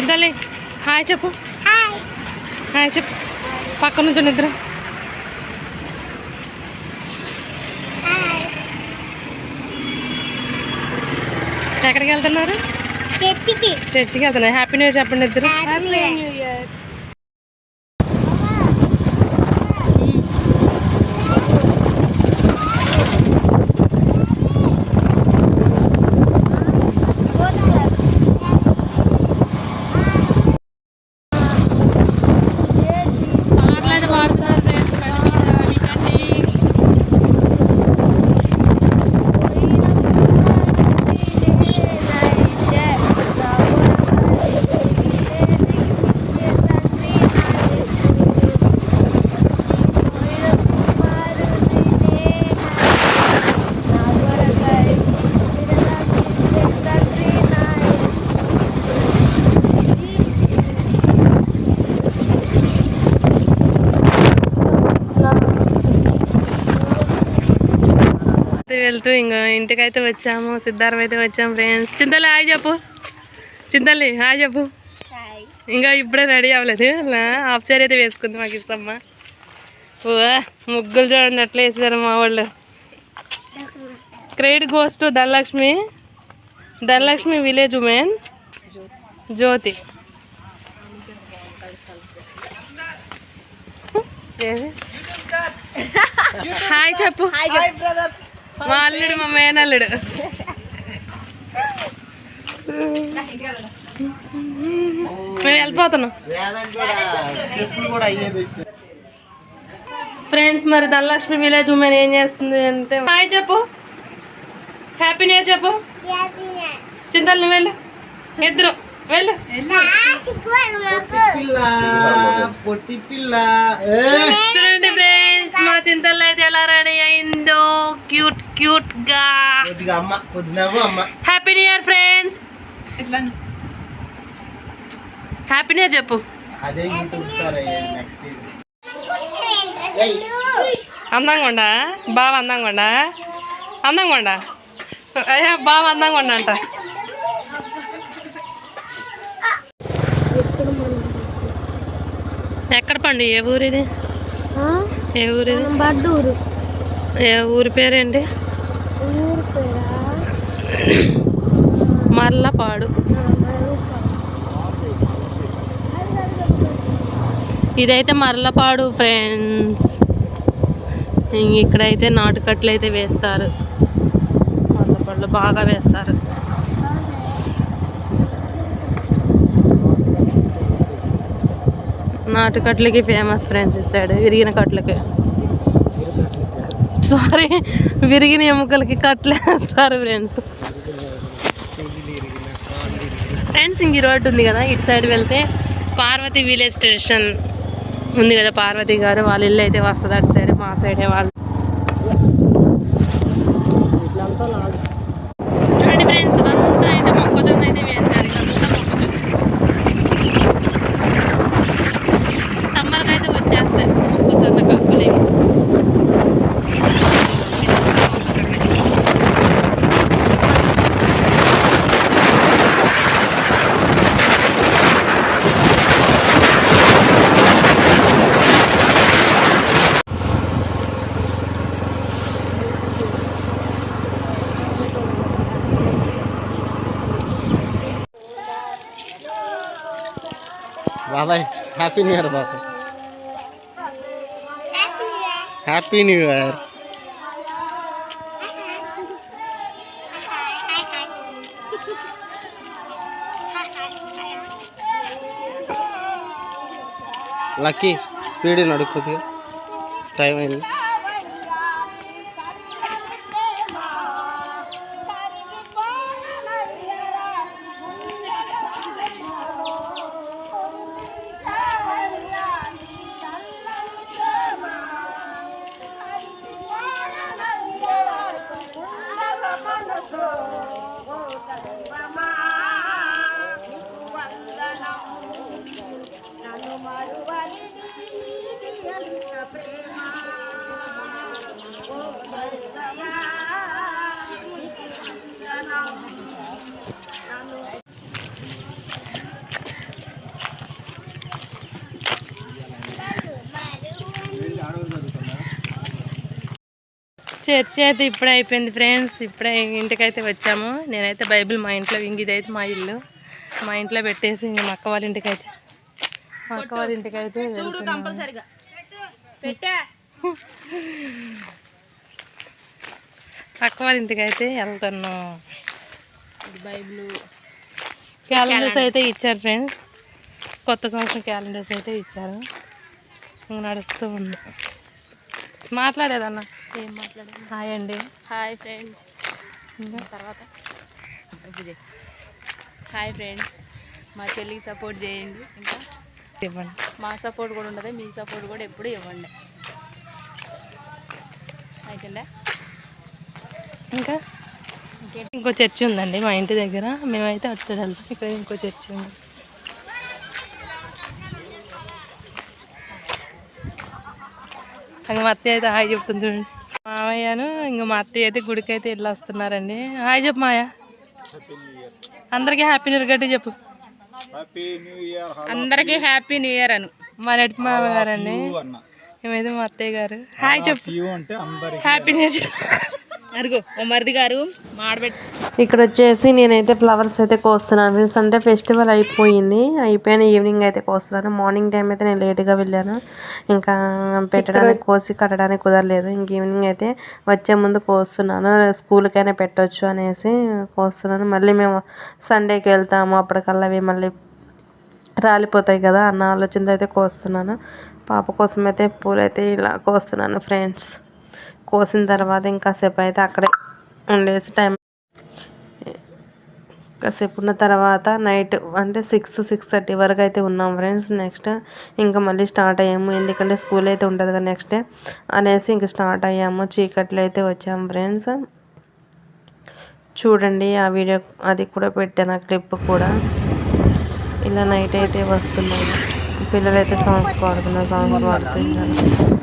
చింతల్లి hi చెప్పు. Hi. చెప్పు. పక్క నుంచి నిద్ర. ఎక్కడికి వెళ్తున్నారు? చర్చికి. చర్చికి వెళ్తున్నారు హ్యాపీ న్యూ ఇయర్ చెప్పండి ఇద్దరు హ్యాపీ న్యూ ఇయర్ పాటలు అయితే పాడుతున్నారు ఫ్రెండ్స్ బండి మీద వినండి వెళ్తూ ఇంకా ఇంటికైతే వచ్చాము సిద్ధార్థం అయితే వచ్చాము ఫ్రెండ్స్ చింతల్లి హాయ్ చెప్పు. చింతల్లి హాయ్ చెప్పు. ఇంకా ఇప్పుడే రెడీ అవ్వలేదు. హాఫ్ సారీ అయితే వేసుకుంది మాకు ఇస్తామ్మా. ఓ ముగ్గులు చూడండి ఎట్లా వేసారు మా వాళ్ళు. Credit goes to Dhanalakshmi. Dhanalakshmi village women. Jyothi? Hi చెప్పు. మా అల్లుడు మా మేనల్లుడు. మేము వెళ్ళిపోతున్నాం. చెప్పులు కూడా అయ్యేది ఫ్రెండ్స్ మరి ధనలక్ష్మి విలేజ్ ఉమెన్ ఏం చేస్తుంది అంటే హాయ్ చెప్పు. హ్యాపీ న్యూ చెప్పు. చింతలు నువ్వు వెళ్ళు. ఇద్దరు వెళ్ళు. పిల్ల పొట్టి పిల్ల. చూడండి మా చింతల్లో అయితే ఎలా రెడీ అయిందో? క్యూట్ క్యూట్గా. Happy new year friends happy new year చెప్పు. అందంగా ఉండా? బాగా అందంగా ఉండా? అందంగా ఉండా? అయ్యా బాగా అందంగా ఉండ అంట ఎక్కడ పండు ఏ ఊరిది? ఏ ఊరిది బడ్డూరు. ఏ ఊరి పేరేంటి? ఊరు పేరా? మల్లపాడు ఇదైతే మరలపాడు ఫ్రెండ్స్. ఇక్కడైతే నాటుకట్లు అయితే వేస్తారు. మరలపాడులో బాగా వేస్తారు. నాటుకట్లకి ఫేమస్ ఫ్రెండ్స్ ఇస్తాడు విరిగిన కట్లకి. సారీ విరిగిన ఎముకలకి కట్లు వేస్తారు ఫ్రెండ్స్ ఫ్రెండ్స్ ఇంక రోడ్డు ఉంది కదా ఇటు సైడ్ వెళ్తే పార్వతి విలేజ్ స్టేషన్ ఉంది కదా పార్వతి గారు వాళ్ళ ఇల్లు అయితే వస్తుంది అటు సైడ్ మా సైడే వాళ్ళు చూడండి ఫ్రెండ్స్ ఇదంతా అయితే మొక్కజొన్న అయితే వేస్తారు ఇదంతా మొక్కజొన్న సమ్మర్కి అయితే వచ్చేస్తాయి మొక్కజొన్న కక్కులు ఇవి. ఇదంతా మొక్కజొన్న. బాబాయ్ హ్యాపీ న్యూ ఇయర్ బాబాయ్. Happy new year lucky speed నడు టైం అయింది. చేతి అయితే ఇప్పుడే అయిపోయింది ఫ్రెండ్స్. ఇప్పుడే ఇంటికైతే వచ్చాము. నేనైతే బైబిల్ మా ఇంట్లో ఇంగిదైతే మా ఇల్లు. మా ఇంట్లో పెట్టేసి మా అక్క వాళ్ళ ఇంటికైతే. మా అక్క వాళ్ళ ఇంటికైతే అక్క వాళ్ళ ఇంటికైతే వెళ్తున్నాం. బైబిల్. క్యాలెండర్స్ అయితే ఇచ్చారు ఫ్రెండ్స్. కొత్త సంవత్సరం క్యాలెండర్స్ అయితే ఇచ్చారు. నడుస్తూ ఉంది. మాట్లాడేదన్న? ఏం మాట్లాడేది హాయ్ అండి. Hi friends. ఇంకా? తర్వాత? Hi friends. మా చెల్లికి సపోర్ట్ చేయండి. ఇంకా? ఇవ్వండి. మా సపోర్ట్ కూడా ఉండదు మీ సపోర్ట్ కూడా ఎప్పుడు ఇవ్వండి. అయితుందా? ఇంకా? ఇంకో? చర్చి ఉందండి మా ఇంటి దగ్గర. మేమైతే అటు సైడ్ వెళ్తాం. ఇక్కడ ఇంకో చర్చి ఉంది. ఇంకా మా అత్తయ్య అయితే హాయ్ చెప్తుంది చూడండి. మామయ్యను ఇంకా మా అత్తయ్య అయితే గుడికి అయితే వెళ్ళి వస్తున్నారండి హాయ్ చెప్పు మాయ అందరికీ హ్యాపీ న్యూ ఇయర్ గట్టి చెప్పు. అందరికీ హ్యాపీ న్యూ ఇయర్ అను. మా నటి మామ గారండి మేమైతే మా అత్తయ్య గారు? హాయ్ చెప్పు. హ్యాపీ న్యూ ఇయర్ అరుగు మరిది గారు మాడబెట్టి ఇక్కడ వచ్చేసి నేనైతే ఫ్లవర్స్ అయితే కోస్తున్నాను ఫ్రెండ్స్ అంటే ఫెస్టివల్ అయిపోయింది. అయిపోయిన ఈవినింగ్ అయితే కోస్తున్నాను మార్నింగ్ టైం అయితే నేను లేట్గా వెళ్ళాను. ఇంకా పెట్టడానికి కోసి కట్టడానికి కుదరలేదు. ఇంక ఈవినింగ్ అయితే వచ్చే ముందు కోస్తున్నాను. స్కూల్కైనా పెట్టొచ్చు అనేసి కోస్తున్నాను. మళ్ళీ మేము సండేకి వెళ్తాము. అప్పటికల్లా అవి మళ్ళీ రాలిపోతాయి కదా అన్న ఆలోచనతో అయితే కోస్తున్నాను. పాప కోసం అయితే పూలు అయితే ఇలా కోస్తున్నాను ఫ్రెండ్స్ కోసిన తర్వాత ఇంకాసేపు అయితే అక్కడే ఉండేసి టైం కాసేపు ఉన్న తర్వాత నైట్ అంటే సిక్స్ సిక్స్ థర్టీ వరకు అయితే ఉన్నాం ఫ్రెండ్స్. నెక్స్ట్ ఇంకా మళ్ళీ స్టార్ట్ అయ్యాము. ఎందుకంటే స్కూల్ అయితే ఉంటుంది కదా నెక్స్ట్ డే అనేసి ఇంకా స్టార్ట్ అయ్యాము. చీకట్లో అయితే వచ్చాము ఫ్రెండ్స్. చూడండి ఆ వీడియో అది కూడా పెట్టాను ఆ క్లిప్ కూడా. ఇలా నైట్ అయితే వస్తున్నాను పిల్లలైతే సాంగ్స్ పాడుతున్నారు సాంగ్స్ పాడుతున్నారు.